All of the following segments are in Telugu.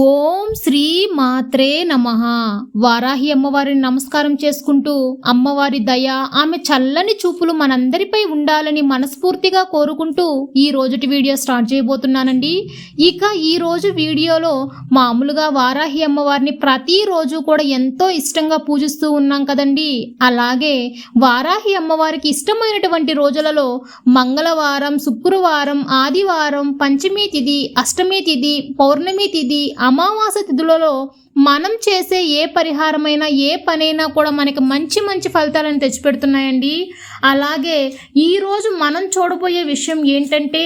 ఓం శ్రీ మాత్రే నమ. వారాహి అమ్మవారిని నమస్కారం చేసుకుంటూ అమ్మవారి దయ ఆమె చల్లని చూపులు మనందరిపై ఉండాలని మనస్ఫూర్తిగా కోరుకుంటూ ఈ రోజుటి వీడియో స్టార్ట్ చేయబోతున్నానండి. ఇక ఈ రోజు వీడియోలో మామూలుగా వారాహి అమ్మవారిని ప్రతిరోజు కూడా ఎంతో ఇష్టంగా పూజిస్తూ ఉన్నాం కదండి. అలాగే వారాహి అమ్మవారికి ఇష్టమైనటువంటి రోజులలో మంగళవారం శుక్రవారం ఆదివారం పంచమి తిథి అష్టమి తిథి పౌర్ణమి తిథి అమావాస తిథులలో మనం చేసే ఏ పరిహారమైనా ఏ పనైనా కూడా మనకి మంచి మంచి ఫలితాలను తెచ్చిపెడుతున్నాయండి. అలాగే ఈరోజు మనం చూడబోయే విషయం ఏంటంటే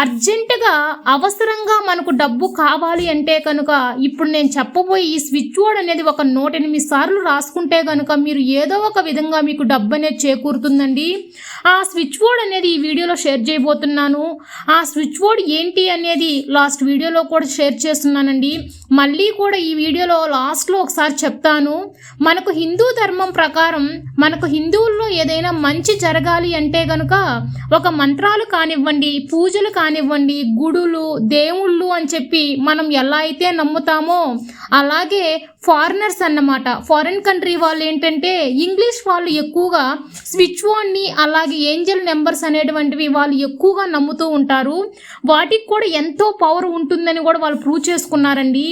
అర్జెంటుగా అవసరంగా మనకు డబ్బు కావాలి అంటే కనుక ఇప్పుడు నేను చెప్పబోయే ఈ స్విచ్ బోర్డ్ అనేది ఒక నూట ఎనిమిది సార్లు రాసుకుంటే కనుక మీరు ఏదో ఒక విధంగా మీకు డబ్బు అనేది చేకూరుతుందండి. ఆ స్విచ్ బోర్డ్ అనేది ఈ వీడియోలో షేర్ చేయబోతున్నాను. ఆ స్విచ్ బోర్డ్ ఏంటి అనేది లాస్ట్ వీడియోలో కూడా షేర్ చేస్తున్నానండి. మళ్ళీ కూడా ఈ వీడియోలో లాస్ట్లో ఒకసారి చెప్తాను. మనకు హిందూ ధర్మం ప్రకారం మనకు హిందువుల్లో ఏదైనా మంచి జరగాలి అంటే గనుక ఒక మంత్రాలు కానివ్వండి పూజలు కానివ్వండి గుడులు దేవుళ్ళు అని చెప్పి మనం ఎలా అయితే నమ్ముతామో అలాగే ఫారినర్స్ అన్నమాట. ఫారిన్ కంట్రీ వాళ్ళు ఏంటంటే ఇంగ్లీష్ వాళ్ళు ఎక్కువగా స్విచ్ బోర్డ్ని అలాగే ఏంజల్ నెంబర్స్ అనేటువంటివి వాళ్ళు ఎక్కువగా నమ్ముతూ ఉంటారు. వాటికి కూడా ఎంతో పవర్ ఉంటుందని కూడా వాళ్ళు ప్రూవ్ చేసుకున్నారండి.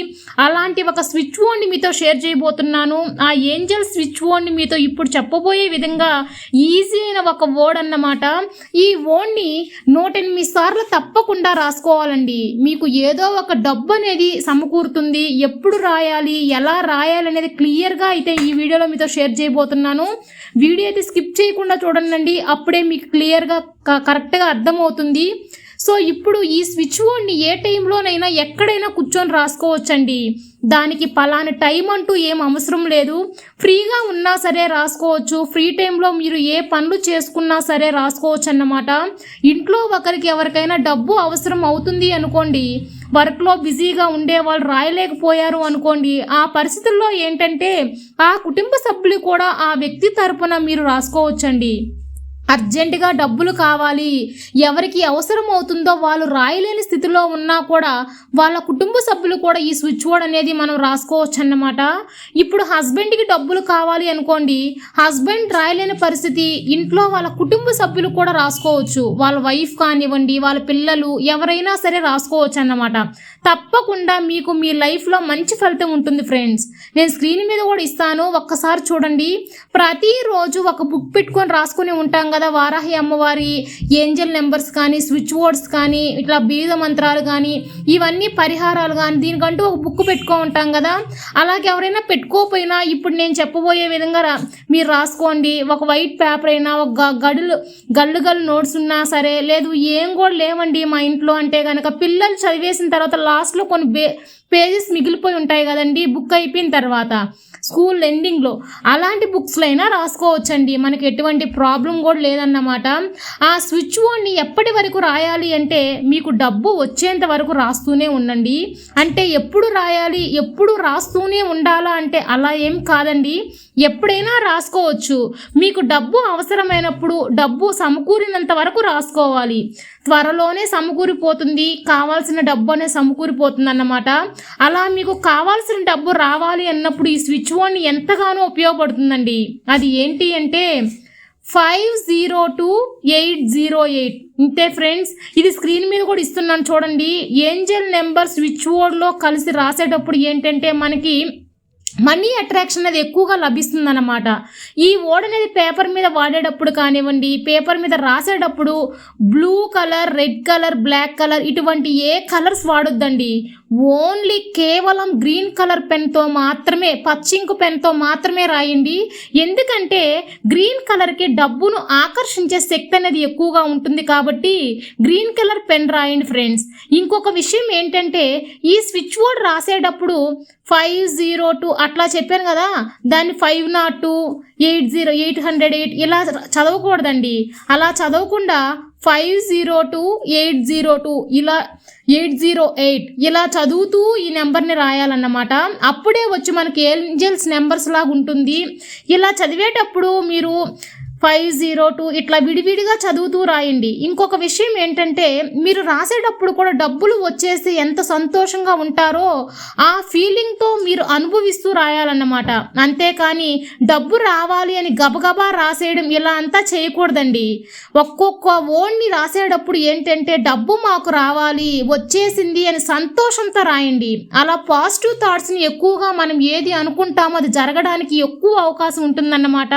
అలాంటి ఒక స్విచ్ బోర్డ్ని మీతో షేర్ చేయబోతున్నాను. ఆ ఏంజల్ స్విచ్ బోర్డ్ని మీతో ఇప్పుడు చెప్పబోయే విధంగా ఈజీ అయిన ఒక వర్డ్ అన్నమాట. ఈ వర్డ్ని నూట ఎనిమిది సార్లు తప్పకుండా రాసుకోవాలండి. మీకు ఏదో ఒక డబ్బు అనేది సమకూరుతుంది. ఎప్పుడు రాయాలి? ఎలా రాయాలనేది క్లియర్గా అయితే ఈ వీడియోలో మీతో షేర్ చేయబోతున్నాను. వీడియో అయితే స్కిప్ చేయకుండా చూడండి. అప్పుడే మీకు క్లియర్గా కరెక్ట్గా అర్థమవుతుంది. సో ఇప్పుడు ఈ స్విచ్ బోర్డ్ని ఏ టైంలోనైనా ఎక్కడైనా కూర్చొని రాసుకోవచ్చండి. దానికి పలాని టైం అంటూ ఏం అవసరం లేదు. ఫ్రీగా ఉన్నా సరే రాసుకోవచ్చు. ఫ్రీ టైంలో మీరు ఏ పనులు చేసుకున్నా సరే రాసుకోవచ్చు అన్నమాట ఇంట్లో ఒకరికి ఎవరికైనా డబ్బు అవసరం అవుతుంది అనుకోండి. వర్క్లో బిజీగా ఉండే వాళ్ళు రాయలేకపోయారు అనుకోండి. ఆ పరిస్థితుల్లో ఏంటంటే ఆ కుటుంబ సభ్యులు కూడా ఆ వ్యక్తి తరపున మీరు రాసుకోవచ్చండి. అర్జెంటుగా డబ్బులు కావాలి. ఎవరికి అవసరం అవుతుందో వాళ్ళు రాయలేని స్థితిలో ఉన్నా కూడా వాళ్ళ కుటుంబ సభ్యులు కూడా ఈ స్విచ్ బోర్డ్ అనేది మనం రాసుకోవచ్చు అన్నమాట ఇప్పుడు హస్బెండ్కి డబ్బులు కావాలి అనుకోండి హస్బెండ్ రాయలేని పరిస్థితి ఇంట్లో వాళ్ళ కుటుంబ సభ్యులు కూడా రాసుకోవచ్చు. వాళ్ళ వైఫ్ కానివ్వండి వాళ్ళ పిల్లలు ఎవరైనా సరే రాసుకోవచ్చు అన్నమాట తప్పకుండా మీకు మీ లైఫ్లో మంచి ఫలితం ఉంటుంది ఫ్రెండ్స్ నేను స్క్రీన్ మీద కూడా ఇస్తాను ఒక్కసారి చూడండి. ప్రతిరోజు ఒక బుక్ పెట్టుకొని రాసుకొని ఉంటాం కదా వారాహి అమ్మవారి ఏంజల్ నెంబర్స్ కానీ స్విచ్ బోర్డ్స్ కానీ ఇట్లా బీజ మంత్రాలు కానీ ఇవన్నీ పరిహారాలు కానీ దీనికంటూ ఒక బుక్ పెట్టుకో ఉంటాం కదా. అలాగే ఎవరైనా పెట్టుకోకపోయినా ఇప్పుడు నేను చెప్పబోయే విధంగా మీరు రాసుకోండి. ఒక వైట్ పేపర్ అయినా ఒక గ- గడులు గల్లు గల్లు నోట్స్ ఉన్నా సరే లేదు ఏం కూడా లేవండి మా ఇంట్లో అంటే కనుక పిల్లలు చదివేసిన తర్వాత లాస్ట్లో కొన్ని బే పేజెస్ మిగిలిపోయి ఉంటాయి కదండి బుక్ అయిపోయిన తర్వాత. స్కూల్ ఎండింగ్లో అలాంటి బుక్స్లో అయినా రాసుకోవచ్చండి. మనకి ఎటువంటి ప్రాబ్లం కూడా లేదన్నమాట. ఆ స్విచ్ బోర్డ్ని ఎప్పటి వరకు రాయాలి అంటే మీకు డబ్బు వచ్చేంత వరకు రాస్తూనే ఉండండి. అంటే ఎప్పుడు రాయాలి ఎప్పుడు రాస్తూనే ఉండాలా అంటే అలా ఏం కాదండి. ఎప్పుడైనా రాసుకోవచ్చు. మీకు డబ్బు అవసరమైనప్పుడు డబ్బు సమకూరినంత వరకు రాసుకోవాలి. త్వరలోనే సమకూరిపోతుంది. కావాల్సిన డబ్బు అనే సమకూరిపోతుంది అన్నమాట అలా మీకు కావాల్సిన డబ్బు రావాలి అన్నప్పుడు ఈ స్విచ్ బోర్డ్ని ఎంతగానో ఉపయోగపడుతుందండి. అది ఏంటి అంటే five zero two eight zero eight. ఇంతే ఫ్రెండ్స్ ఇది స్క్రీన్ మీద కూడా ఇస్తున్నాను చూడండి. ఏంజల్ నెంబర్ స్విచ్ బోర్డ్లో కలిసి రాసేటప్పుడు ఏంటంటే మనకి మనీ అట్రాక్షన్ అనేది ఎక్కువగా లభిస్తుంది అనమాట ఈ ఓడ్ అనేది పేపర్ మీద వాడేటప్పుడు కానివ్వండి పేపర్ మీద రాసేటప్పుడు blue colour red colour black colour ఇటువంటి ఏ కలర్స్ వాడొద్దండి. ఓన్లీ కేవలం గ్రీన్ కలర్ పెన్తో మాత్రమే పచ్చింకు పెన్తో మాత్రమే రాయండి. ఎందుకంటే గ్రీన్ కలర్కి డబ్బును ఆకర్షించే శక్తి అనేది ఎక్కువగా ఉంటుంది కాబట్టి గ్రీన్ కలర్ పెన్ రాయండి ఫ్రెండ్స్. ఇంకొక విషయం ఏంటంటే ఈ స్విచ్ బోర్డ్ రాసేటప్పుడు ఫైవ్ జీరో టూ అట్లా చెప్పాను కదా దాన్ని five not two eight zero eight hundred eight ఇలా చదవకూడదండి. అలా చదవకుండా five zero two eight zero two ఇలా ఎయిట్ జీరో ఎయిట్ ఇలా చదువుతూ ఈ నెంబర్ని రాయాలన్నమాట. అప్పుడే వచ్చి మనకి ఏంజల్స్ నెంబర్స్ లాగా ఉంటుంది ఇలా చదివేటప్పుడు మీరు ఫైవ్ జీరో టూ ఇట్లా విడివిడిగా చదువుతూ రాయండి. ఇంకొక విషయం ఏంటంటే మీరు రాసేటప్పుడు కూడా డబ్బులు వచ్చేసి ఎంత సంతోషంగా ఉంటారో ఆ ఫీలింగ్తో మీరు అనుభవిస్తూ రాయాలన్నమాట. అంతేకాని డబ్బు రావాలి అని గబగబా రాసేయడం ఇలా అంతా చేయకూడదండి. ఒక్కొక్క ఓన్ని రాసేటప్పుడు ఏంటంటే డబ్బు మాకు రావాలి వచ్చేసింది అని సంతోషంతో రాయండి. అలా పాజిటివ్ థాట్స్ని ఎక్కువగా మనం ఏది అనుకుంటామో అది జరగడానికి ఎక్కువ అవకాశం ఉంటుందన్నమాట.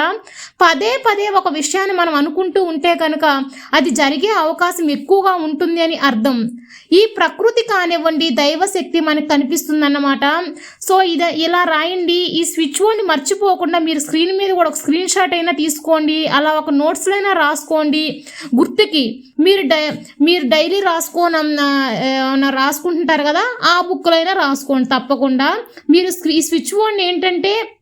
పదే పదే ఒక విషయాన్ని మనం అనుకుంటూ ఉంటే కనుక అది జరిగే అవకాశం ఎక్కువగా ఉంటుంది అని అర్థం. ఈ ప్రకృతి కానివ్వండి దైవశక్తి మనకు కనిపిస్తుందన్నమాట. సో ఇది ఇలా రాయండి. ఈ స్విచ్ బోర్డ్ని మర్చిపోకుండా మీరు స్క్రీన్ మీద కూడా ఒక స్క్రీన్ షాట్ అయినా తీసుకోండి. అలా ఒక నోట్స్లో అయినా రాసుకోండి. గుర్తుకి మీరు డై మీరు డైలీ రాసుకోనన్నా రాసుకుంటుంటారు కదా ఆ బుక్లో అయినా రాసుకోండి తప్పకుండా. మీరు స్క్రీ- ఈ స్విచ్ బోర్డ్ని ఏంటంటే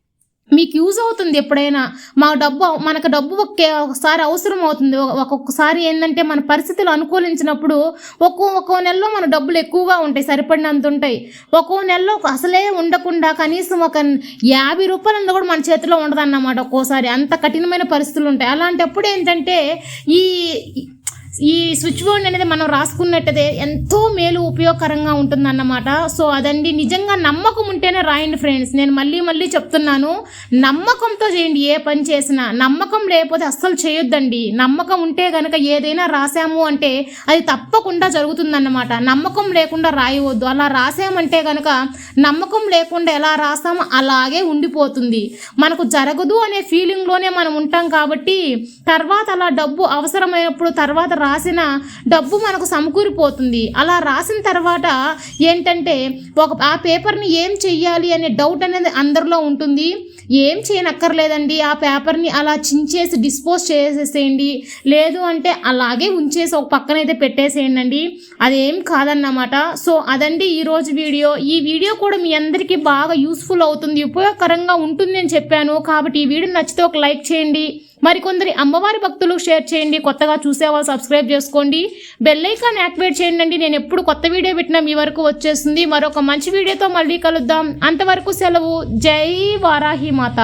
మీకు యూజ్ అవుతుంది ఎప్పుడైనా. మా డబ్బు మనకు డబ్బు ఒకే ఒకసారి అవసరం అవుతుంది. ఒక్కొక్కసారి ఏంటంటే మన పరిస్థితులు అనుకూలించినప్పుడు ఒక్కో ఒక్కో నెలలో మన డబ్బులు ఎక్కువగా ఉంటాయి సరిపడినంత ఉంటాయి. ఒక్కో నెలలో అసలే ఉండకుండా కనీసం ఒక యాభై రూపాయలు కూడా మన చేతిలో ఉండదన్నమాట ఒక్కోసారి. అంత కఠినమైన పరిస్థితులు ఉంటాయి. అలాంటప్పుడు ఏంటంటే ఈ ఈ స్విచ్ బోర్డ్ అనేది మనం రాసుకున్నట్టయితే ఎంతో మేలు ఉపయోగకరంగా ఉంటుందన్నమాట. సో అదండి నిజంగా నమ్మకం ఉంటేనే రాయండి ఫ్రెండ్స్ నేను మళ్ళీ మళ్ళీ చెప్తున్నాను నమ్మకంతో చేయండి. ఏ పని చేసినా నమ్మకం లేకపోతే అస్సలు చేయొద్దండి. నమ్మకం ఉంటే కనుక ఏదైనా రాసాము అంటే అది తప్పకుండా జరుగుతుందన్నమాట. నమ్మకం లేకుండా రాయవద్దు. అలా రాసామంటే కనుక నమ్మకం లేకుండా ఎలా రాసామో అలాగే ఉండిపోతుంది. మనకు జరగదు అనే ఫీలింగ్లోనే మనం ఉంటాం కాబట్టి తర్వాత అలా డబ్బు అవసరమైనప్పుడు తర్వాత రాసిన డబ్బు మనకు సమకూరిపోతుంది. అలా రాసిన తర్వాత ఏంటంటే ఒక ఆ పేపర్ని ఏం చెయ్యాలి అనే డౌట్ అనేది అందరిలో ఉంటుంది. ఏం చేయనక్కర్లేదండి. ఆ పేపర్ని అలా చించేసి డిస్పోజ్ చేసేసేయండి. లేదు అంటే అలాగే ఉంచేసి ఒక పక్కనైతే పెట్టేసేయండి అండి అదేం కాదన్నమాట. సో అదండి ఈరోజు వీడియో. ఈ వీడియో కూడా మీ అందరికీ బాగా యూస్ఫుల్ అవుతుంది ఉపయోగకరంగా ఉంటుంది అని చెప్పాను. కాబట్టి ఈ వీడియో నచ్చితే ఒక లైక్ చేయండి. మరికొందరి అమ్మవారి భక్తులు షేర్ చేయండి. కొత్తగా చూసేవాళ్ళు సబ్స్క్రైబ్ చేసుకోండి. బెల్ ఐకాన్ యాక్టివేట్ చేయండి. నేను ఎప్పుడు కొత్త వీడియో పెట్టినా మీ వరకు వచ్చేస్తుంది. మరొక మంచి వీడియోతో మళ్ళీ కలుద్దాం. అంతవరకు సెలవు. జై వారాహి మాత.